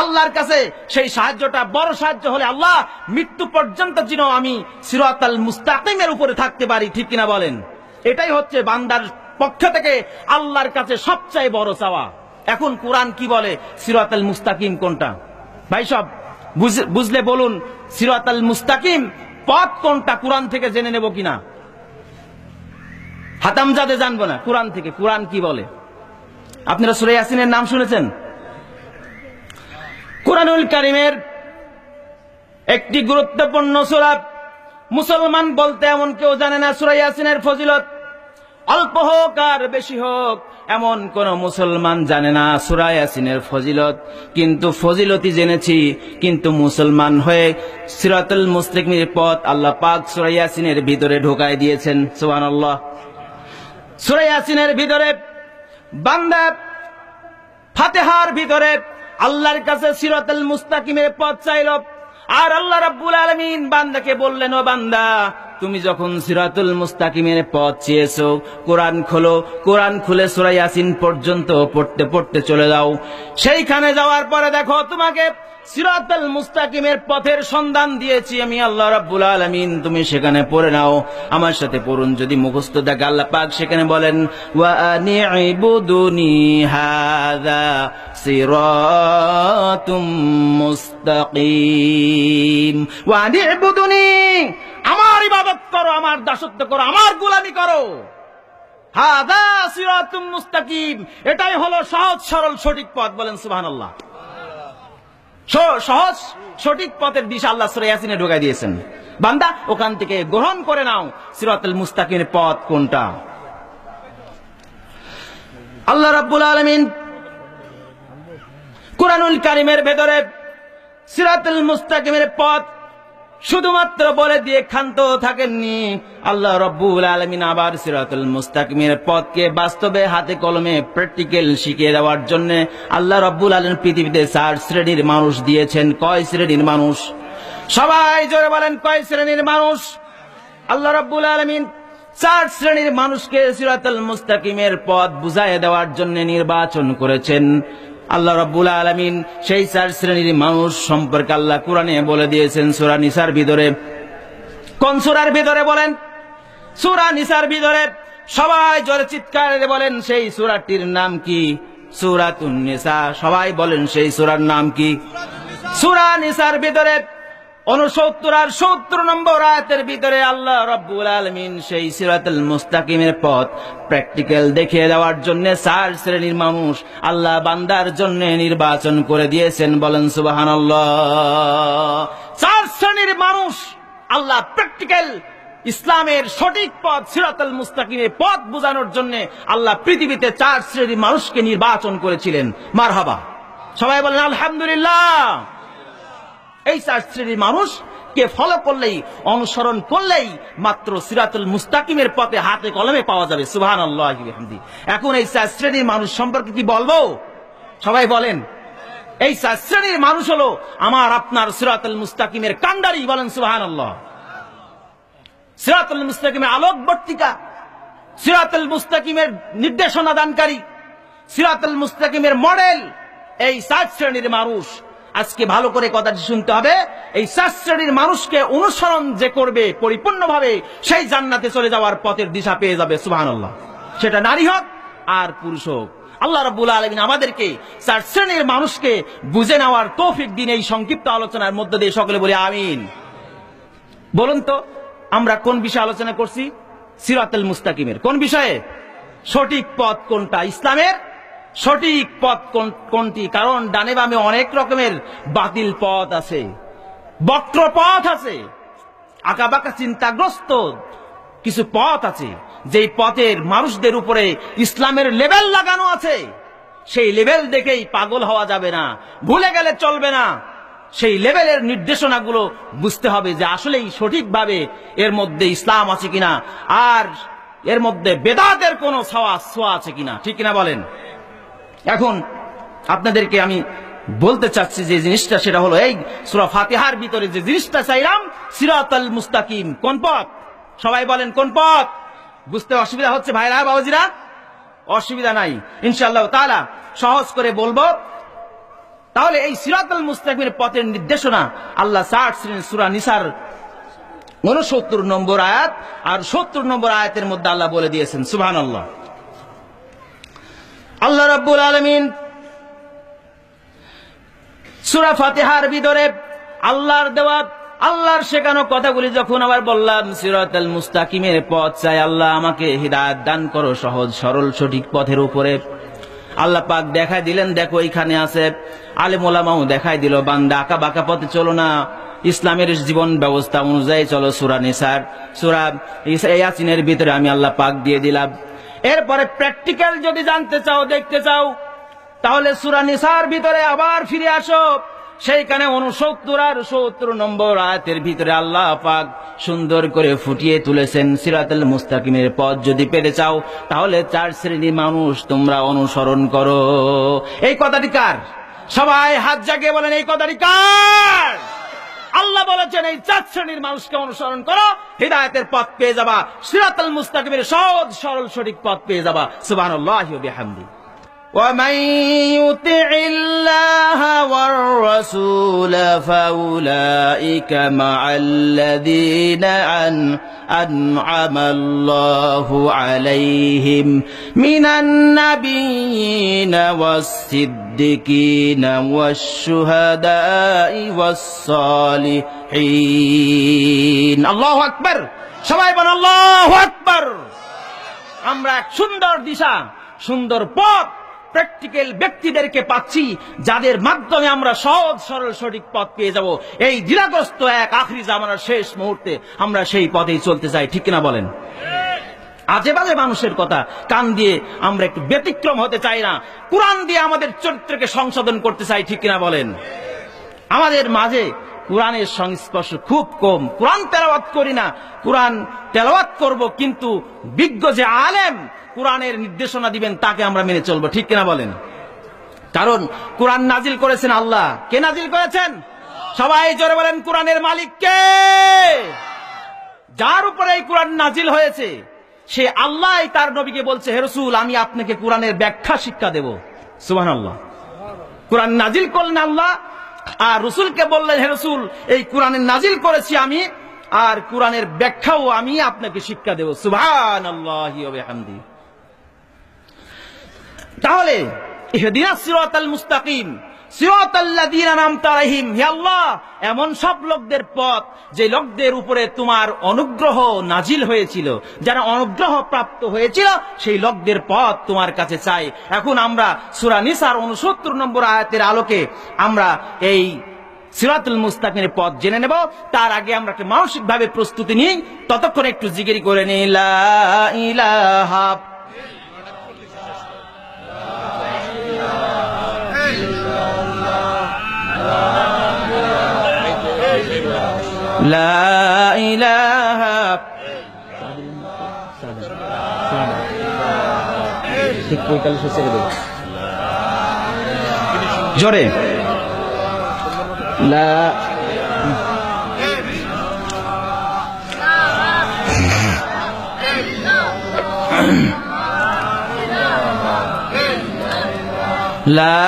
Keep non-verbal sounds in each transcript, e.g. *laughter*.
আল্লাহর কাছে সেই সাহায্যটা বড় সাহায্য হলে আল্লাহ মৃত্যু পর্যন্ত যেন আমি সিরাতাল মুস্তাকিমের উপরে থাকতে পারি, ঠিক কিনা বলেন? এটাই হচ্ছে বান্দার পক্ষ থেকে আল্লাহর কাছে সবচেয়ে বড় চাওয়া। এখন কোরআন কি বলে সিরাতাল মুস্তাকিম কোনটা? ভাই সব বুঝলে বলুন, সিরাতাল মুস্তাকিম পথ কোনটা কোরআন থেকে জেনে নেব কিনা? হাতামজাদে জানব না, কোরআন থেকে। কোরআন কি বলে? আপনারা সুরে ইয়াসিনের নাম শুনেছেন? কোরআনুল কারিমের একটি গুরুত্বপূর্ণ সুরা। মুসলমান বলতে এমন কেউ জানে না, সুরা ইয়াসিনের ফজিলত। অল্প হোক আর বেশি হোক, এমন কোন মুসলমান জানে না সুরা ইয়াসিনের ফজিলত। কিন্তু ফজিলতি জেনেছি, কিন্তু মুসলমান হয়ে সিরাতুল মুস্তাকিমের পথ আল্লাহ পাক সুরা ইয়াসিনের ভিতরে ঢোকায় দিয়েছেন, সুবহানাল্লাহ। সুরা ইয়াসিনের ভিতরে বান্দা ফাতেহার ভিতরে আল্লাহর কাছে সিরাতুল মুস্তাকিমের পথ চাইল। আর আল্লাহ রাব্বুল আলামিন বান্দাকে বললেন, ও বান্দা, তুমি যখন সিরাতুল মুস্তাকিমের পথ চেয়েছো, কোরআন খোলো। কোরআন খুলে সূরা ইয়াসিন পর্যন্ত পড়তে পড়তে চলে যাও। সেইখানে যাওয়ার পরে দেখো, তোমাকে সিরাতুল মুস্তাকিমের পথের সন্ধান দিয়েছি আমি আল্লাহ রাব্বুল আলামিন। তুমি সেখানে পড়ে নাও। আমার সাথে পড়ুন, যদি মুখস্থ দেখে আল্লাহ পাক সেখানে বলেন, ওয়া আনি'বুদুনি হাযা সিরাতুম মুস্তাকিম। ওয়া আনি'বুদুনি আমার ইবাদত করো, আমার দাসত্ব করো, আমার গোলামি করো। হাদা সিরাতুম মুস্তাকিম, এটাই হলো সহজ, সরল, সঠিক পথ, বলেন সুবহানাল্লাহ। সহজ, সঠিক পথের দিশা আল্লাহ সুরা ইয়াসিনে ঢুকাই দিয়েছেন। বান্দা, ওখান থেকে গ্রহণ করে নাও সিরাতুল মুস্তাকিমের পথ কোনটা। আল্লাহ রাব্বুল আলামিন কোরআনুল কারিমের ভেতরে সিরাতুল মুস্তাকিমের পথ শুধুমাত্র বলে দিয়ে ক্ষান্ত থাকেননি। আল্লাহ রব্বুল আলমিন আবার সিরাতুল মুস্তাকিমের পথকে বাস্তবে হাতে কলমে প্র্যাকটিক্যাল শিখিয়ে দেওয়ার জন্য আল্লাহ রব্বুল আলম পৃথিবীতে চার শ্রেণির মানুষ দিয়েছেন। কয় শ্রেণির মানুষ? সবাই জোরে বলেন, কয় শ্রেণির মানুষ? আল্লাহ রব্বুল আলমিন চার শ্রেণির মানুষকে সিরাতুল মুস্তাকিমের পথ বুঝাইয়ে দেওয়ার জন্য নির্বাচন করেছেন। আল্লাহ রব্বুল আলমিন সেই চার শ্রেণির মানুষ সম্পর্কে আল্লাহ কোরআনে বলে দিয়েছেন, সুরা নিসার ভিতরে। কোন সুরার ভিতরে বলেন? সুরা নিসার ভিতরে সবাই জোরে চিৎকার বলেন, সেই সুরাটির নাম কি? সুরাত সবাই বলেন, সেই সুরার নাম কি? সুরা নিসার ভিতরে উনসত্তর আর সত্তর নম্বর আয়াতের ভিতরে আল্লাহ রব্বুল আলমিন সেই সিরাতুল মুস্তাকিমের পথ প্র্যাকটিক্যাল দেখিয়ে দেওয়ার জন্য চার শ্রেণির মানুষ আল্লাহ বান্দার জন্য নির্বাচন করে দিয়েছেন। বলেন সুবাহান চার শ্রেণির মানুষ আল্লাহ প্র্যাকটিক্যাল ইসলামের সঠিক পথ, সিরাতুল মুস্তাকিমের পথ বোঝানোর জন্য আল্লাহ পৃথিবীতে চার শ্রেণির মানুষকে নির্বাচন করেছিলেন। মারহাবা। সবাই বলেন, আলহামদুলিল্লাহ। এই চার শ্রেণির মানুষ কে ফলো করলেই, অনুসরণ করলেই মাত্র সিরাতুল মুস্তাকিমের পথে হাতে কলমে পাওয়া যাবে। সুহান আল্লাহ এখন এই চার শ্রেণির মানুষ সম্পর্কে কি বলব? সবাই বলেন। এই চার শ্রেণির মানুষ হলো আমার আপনার সিরাতুল মুস্তাকিমের কান্ডারি, বলেন সুহান আল্লাহ সিরাতুল মুস্তাকিমের আলোকবর্তিকা, সিরাতুল মুস্তাকিমের নির্দেশনা দানকারী, সিরাতুল মুস্তাকিমের মডেল, এই সাত শ্রেণির মানুষ আজকে ভালো করে কথাটি শুনতে হবে। এই সাত শ্রেণির মানুষকে অনুসরণ যে করবে পরিপূর্ণভাবে, সেই জান্নাতে চলে যাওয়ার পথের দিশা পেয়ে যাবে, সুবহানাল্লাহ। সেটা নারী হোক আর পুরুষ হোক। আল্লাহ রাব্বুল আলামিন আমাদেরকে চার শ্রেণির মানুষকে বুঝে নেওয়ার তৌফিক দিন এই সংক্ষিপ্ত আলোচনার মধ্য দিয়ে সকলে বলি, আমিন। বলুন তো, আমরা কোন বিষয়ে আলোচনা করছি? সিরাতুল মুস্তাকিমের। কোন বিষয়ে? সঠিক পথ কোনটা? ইসলামের সঠিক পথ কোন- কোনটি? কারণ ডানে বামে অনেক রকমের বাতিল পথ আছে। বক্র পথ আছে। আঁকাবাঁকা চিন্তাগ্রস্ত কিছু পথ আছে। যেই পথের মানুষদের উপরে ইসলামের লেভেল লাগানো আছে। সেই লেভেল দেখেই পাগল হওয়া যাবে না, ভুলে গেলে চলবে না। সেই লেভেলের নির্দেশনাগুলো বুঝতে হবে যে আসলেই সঠিকভাবে এর মধ্যে ইসলাম আছে কিনা, আর এর মধ্যে বেদাতের কোনো ছাওয়া ছোঁয়া আছে কিনা। ঠিক কিনা বলেন? এখন আপনাদেরকে আমি বলতে চাচ্ছি যে জিনিসটা, সেটা হলো এই সুরা ফাতিহার ভিতরে যে জিনিসটা চাইলাম, সিরাতাল মুস্তাকিম। কোন পথ? সবাই বলেন কোন পথ? বুঝতে অসুবিধা হচ্ছে ভাইরা, বাবাজিরা? অসুবিধা নাই। ইনশাআল্লাহ তাআলা সহজ করে বলব। তাহলে এই সিরাতুল মুস্তাকিমের পথের নির্দেশনা আল্লাহ ষাট সুরা নিসার উনসত্তর নম্বর আয়াত, আর সত্তর নম্বর আয়াতের মধ্যে আল্লাহ বলে দিয়েছেন সুবহান আল্লাহ আল্লাহ রাব্বুল আলমিন সুরা ফাতেহার ভিতরে আল্লাহর দেওয়া, আল্লাহর শেখানো কথাগুলি যখন আবার বললাম, সিরাতাল মুস্তাকিমের পথ চাই, আল্লাহ আমাকে হৃদায়ত দান করো সহজ, সরল, সঠিক পথের উপরে। আল্লাহ পাক দেখাই দিলেন, দেখো এখানে আছে, আলেম মোলামাও দেখাই দিল, বান্দা আঁকা বাঁকা পথে চলো না। ইসলামের জীবন ব্যবস্থা অনুযায়ী চলো, সুরা নিসার। সুরা ইয়াসিনের ভিতরে আমি আল্লাহ পাক দিয়ে দিলাম। এরপরে প্র্যাকটিক্যাল যদি জানতে চাও, দেখতে চাও, তাহলে সুরা নিসার ভিতরে আবার ফিরে আসো। সেইখানে উনসত্তর আর সত্তর নম্বর আয়াতের ভিতরে আল্লাহ পাক সুন্দর করে ফুটিয়ে তুলেছেন সিরাতুল মুস্তাকিমের পথ। যদি পেতে চাও, তাহলে চার শ্রেণির মানুষ তোমরা অনুসরণ করো। এই কথাটি কার? সবাই হাত জাগিয়ে বলেন, এই কথাটি কার? বলেছেন এই চার শ্রেণির মানুষকে অনুসরণ করো। হৃদায়তের পথ পেয়ে যাবা। সিরাতাল মুস্তাকিমের সহজ সরল সঠিক পথ পেয়ে যাবা। সুবাহ ومن يطع الله والرسول فأولئك مع الذين أن أنعم الله عليهم من النبيين والصديقين والشهداء والصالحين الله أكبر সবাই বল আল্লাহু আকবার আমরা এক সুন্দর দিশা সুন্দর পথ প্র্যাকটিক্যাল ব্যক্তিদেরকে পাচ্ছি, যাদের মাধ্যমে আমরা সহজ, সরল, সঠিক পথ পেয়ে যাব। এই দ্বিধাগ্রস্ত এক আখরি জামানার শেষ মুহূর্তে আমরা সেই পথেই চলতে চাই, ঠিক কিনা বলেন? আজে বাজে মানুষের কথা, কান দিয়ে আমরা একটু ব্যতিক্রম হতে চাই না। কোরআন দিয়ে আমাদের চরিত্রকে সংশোধন করতে চাই, ঠিক কিনা বলেন? আমাদের মাঝে কোরআনের সংস্পর্শ খুব কম। কোরআন তেলাওয়াত করি না, কোরআন তেলাওয়াত করব, কিন্তু বিজ্ঞ যে আলেম, কোরআনের নির্দেশনা দিবেন, তাকে আমরা মেনে চলবো। ঠিক কিনা বলেন? কারণ কোরআন নাজিল করেছেন আল্লাহ। কে নাজিল করেছেন? সবাই জোরে বলেন, কোরআনের মালিক কে? যার উপরে এই কোরআন নাজিল হয়েছে, সে আল্লাহ তার নবীকে বলছে হেরসুল আমি আপনাকে কোরআনের ব্যাখ্যা শিক্ষা দেব। সুবহান আল্লাহ কোরআন নাজিল করলেন আল্লাহ আর রসুলকে বললেন, হে রসুল, এই কোরআনের নাজিল করেছি আমি, আর কোরআনের ব্যাখ্যাও আমি আপনাকে শিক্ষা দেব। সুভান তাহলে মুস্তাকিম এমন সব লোকদের পথ যে লোকদের উপরে তোমার অনুগ্রহ নাজিল হয়েছিল, যারা অনুগ্রহ প্রাপ্ত হয়েছিল, সেই লোকদের পথ তোমার কাছে চাই। এখন আমরা সূরা নিসার 69 নম্বর আয়াতের আলোকে আমরা এই সিরাতুল মুস্তাকিমের পথ জেনে নেব। তার আগে আমরা একটা মানসিক ভাবে প্রস্তুতি নিই, ততক্ষণ একটু জিগিরি করে নিই ঠিক পঁয়তাল্লিশ ছেড়ে দেবো জোরে। লা লা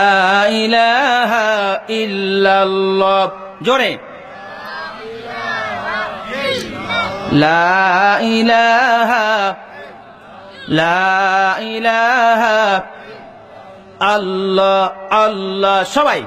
ইলাহা ইল্লাল্লাহ। জোরে। লা ইলাহা লা ইলাহা আল্লাহ আল্লাহ সবাই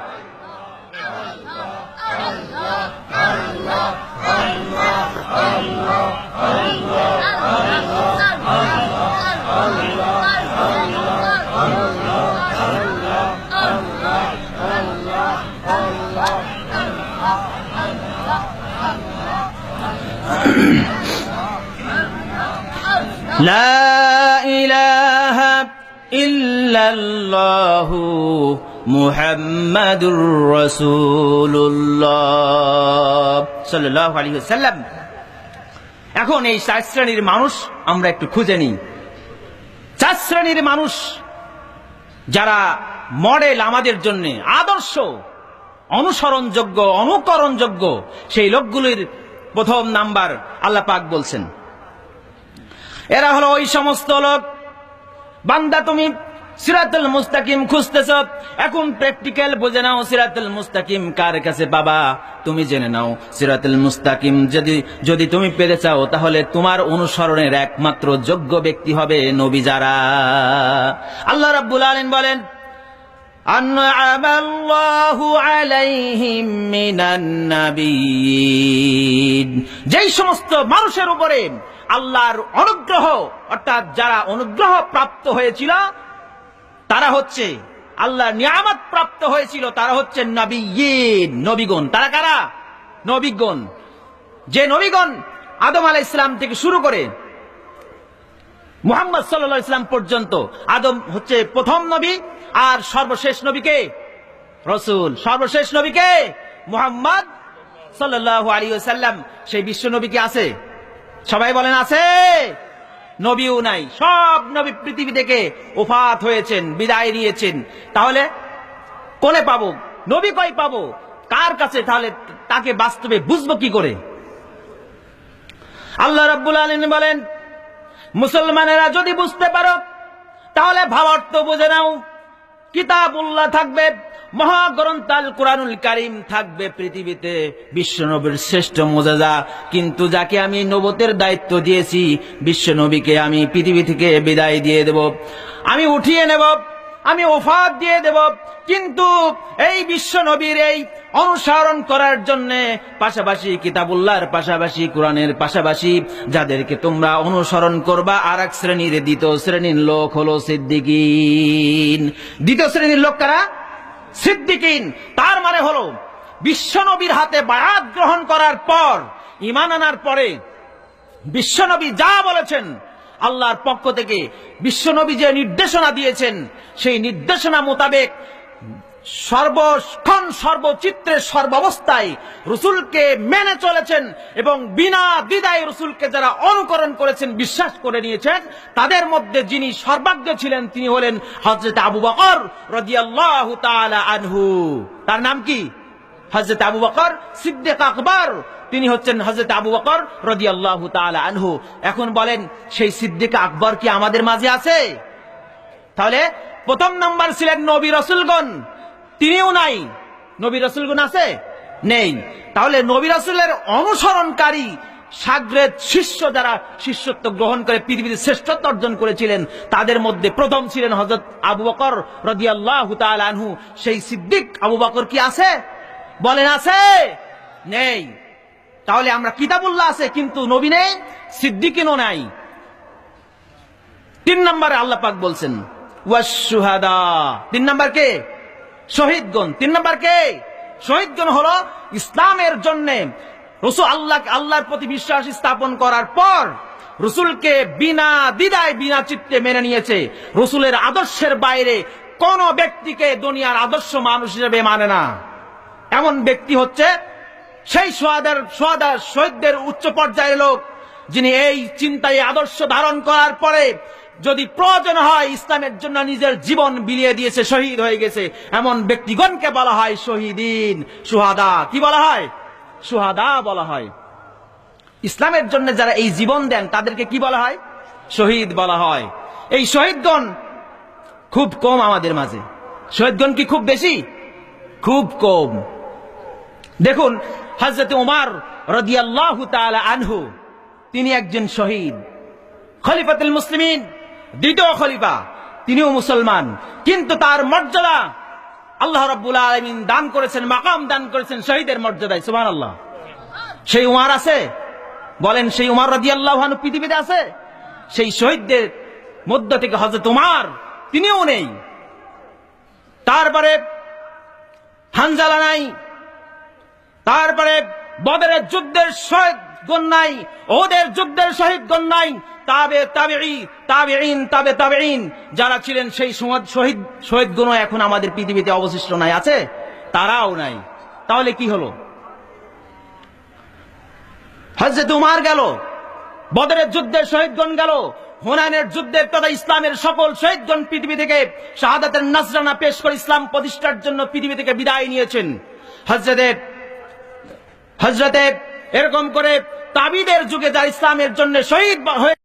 *clears throat* لا إله إلا الله محمد رسول الله صلى الله عليه وسلم এখন এই চার শ্রেণীর মানুষ আমরা একটু খুঁজে নিই চার শ্রেণীর মানুষ যারা মডেল আমাদের জন্য আদর্শ অনুসরণযোগ্য অনুকরণযোগ্য সেই লোকগুলির প্রথম নাম্বার আল্লাহ পাক বলছেন। এরা হলো ওই সমস্ত লোক। বান্দা তুমি সিরাতুল মুস্তাকিম খুঁজতেছ, এখন প্র্যাকটিক্যাল বুঝে নাও সিরাতুল মুস্তাকিম কার কাছে বাবা। তুমি জেনে নাও সিরাতুল মুস্তাকিম যদি যদি তুমি পেতে চাও, তাহলে তোমার অনুসরণের একমাত্র যোগ্য ব্যক্তি হবে নবী যারা। আল্লাহ রাব্বুল আলামিন বলেন أنعم الله عليهم من النبيين যেই সমস্ত মানুষের উপরে আল্লাহর অনুগ্রহ অর্থাৎ যারা অনুগ্রহ প্রাপ্ত হয়েছিল তারা হচ্ছে আল্লাহর নিয়ামত প্রাপ্ত হয়েছিল তারা হচ্ছে নবীন নবীগণ তারা কারা নবীগণ যে নবীগণ আদম আলাইহিস ইসলাম থেকে শুরু করে মুহাম্মদ সাল্লাহ ইসলাম পর্যন্ত আদম হচ্ছে প্রথম নবী আর সর্বশেষ নবীকে? রসুল। সর্বশেষ নবীকে? মুহাম্মদ সাল্লাম সেই বিশ্ব নবী কি আছে? সবাই বলেন আছে? নবীও নাই। সব নবী পৃথিবী থেকে ওফাত হয়েছেন, বিদায় নিয়েছেন। তাহলে কোনে পাবো? নবী কই পাবো? কার কাছে? তাহলে তাকে বাস্তবে বুঝব কি করে? আল্লাহ রাব্বুল আলামিন বলেন, মুসলমানেরা যদি বুঝতে পারো, তাহলে ভাবার্থ বুঝে নাও। কিতাবুল্লাহ থাকবে মহাগ্রন্থাল কোরআনুল কারিম থাকবে পৃথিবীতে, বিশ্বনবীর শ্রেষ্ঠ মোজাজা। কিন্তু যাকে আমি নবতের দায়িত্ব দিয়েছি, বিশ্বনবীকে আমি পৃথিবী থেকে বিদায় দিয়ে দেব। আমি উঠিয়ে নেব, আমি ওফাত দিয়ে দেব। কিন্তু এই বিশ্বনবীর এই অনুসরণ করার জন্য পাশাপাশি কিতাবুল্লাহর পাশাপাশি কোরআনের পাশাপাশি যাদেরকে তোমরা অনুসরণ করবা আর এক শ্রেণির দ্বিতীয় শ্রেণির লোক হলো সিদ্দিকিন। দ্বিতীয় শ্রেণির লোক কারা? সিদ্দিকিন। তার মানে হলো, বিশ্বনবীর হাতে বায়াত গ্রহণ করার পর ইমান আনার পরে বিশ্বনবী যা বলেছেন, আল্লাহর পক্ষ থেকে বিশ্বনবী যে নির্দেশনা দিয়েছেন, সেই নির্দেশনা মোতাবেক সর্বক্ষণ সর্বচিত্রে সর্বাবস্থায় রসুলকে মেনে চলেছেন এবং বিনা দ্বিধায় রসুলকে যারা অনুকরণ করেছেন, বিশ্বাস করে নিয়েছেন, তাদের মধ্যে যিনি সর্বাগ্য ছিলেন তিনি হলেন হজরত আবু বকর রদিয়াল্লাহু তাআলা আনহু। তার নাম কি? হজরত আবু বকর সিদ্দিক আকবর। তিনি হচ্ছেন হজরত আবু বকর রদি আল্লাহ আনহু। এখন বলেন, সেই সিদ্দিক আকবর কি আমাদের মাঝে আছে? তাহলে প্রথম নাম্বার ছিলেন নবী রসুলগণ। তিনিও নাই। নবী রসুলগণ আছে? নেই। তাহলে নবী রসুলের অনুসরণকারী সাগ্রেদ শিষ্য যারা শিষ্যত্ব গ্রহণ করে পৃথিবীতে শ্রেষ্ঠত্ব অর্জন করেছিলেন, তাদের মধ্যে প্রথম ছিলেন হজরত আবু বকর আনহু। সেই সিদ্দিক আবু বকর কি আছে? বলেন আছে? নেই। তাহলে আমরা কিতাবুল্লাহ আছে, কিন্তু নবী নেই সিদ্দিকিনও নাই। তিন নম্বরে আল্লাহ পাক বলছেন ওয়াসুহাদা তিন নম্বর কে? শহীদগণ। তিন নম্বর কে? শহীদগণ হলো ইসলামের জন্য রসুল আল্লাহ আল্লাহর প্রতি বিশ্বাস স্থাপন করার পর রসুলকে বিনা দ্বিধায়, বিনা চিত্তে মেনে নিয়েছে। রসুলের আদর্শের বাইরে কোন ব্যক্তিকে দুনিয়ার আদর্শ মানুষ হিসেবে মানে না। এমন ব্যক্তি হচ্ছে সেই সোয়াদার সোয়াদার শহীদদের উচ্চ পর্যায়ের লোক, যিনি এই চিন্তায় আদর্শ ধারণ করার পরে যদি প্রয়োজন হয়, ইসলামের জন্য নিজের জীবন বিলিয়ে দিয়েছে, শহীদ হয়ে গেছে। এমন ব্যক্তিগণকে বলা হয় শহীদিন। সুহাদা কি বলা হয়? সুহাদা বলা হয়। ইসলামের জন্য যারা এই জীবন দেন, তাদেরকে কি বলা হয়? শহীদ বলা হয়। এই শহীদগণ খুব কম আমাদের মাঝে। শহীদগণ কি খুব বেশি? খুব কম। দেখুন হজরত উমার রদিয়াল্লাহ আনহু, তিনি একজন শহীদ। খলিফাতুল মুসলিমিন দ্বিতীয় খলিফা, তিনিও মুসলমান। কিন্তু তার মর্যাদা আল্লাহ রব্বুল আলমিন দান করেছেন, মাকাম দান করেছেন শহীদের মর্যাদায় সুমান আল্লাহ সেই উমার আছে? বলেন, সেই উমার রদি আল্লাহ পৃথিবীতে আছে? সেই শহীদদের মধ্য থেকে হজরত উমার, তিনিও নেই। তারপরে হানজালা নাই। তারপরে বদরের যুদ্ধের শহীদ গণ নাই ওদের যুদ্ধের শহীদ গণ নাই তাবে তাবেঈ, তাবেঈন, তাবে তাবেঈন। যারা ছিলেন সেই শহীদ শহীদ গুণ এখন আমাদের পৃথিবীতে অবশিষ্ট নাই। আছে? তারাও নাই। তাহলে কি হলো? উমার গেল, বদরের যুদ্ধের শহীদগণ গেল হুনায়নের যুদ্ধের তথা ইসলামের সকল শহীদগণ পৃথিবী থেকে শাহাদাতের নাজরানা পেশ করে ইসলাম প্রতিষ্ঠার জন্য পৃথিবী থেকে বিদায় নিয়েছেন। হজরতে হজরতে এরকম করে তাবিদের যুগে যারা ইসলামের জন্য শহীদ হয়ে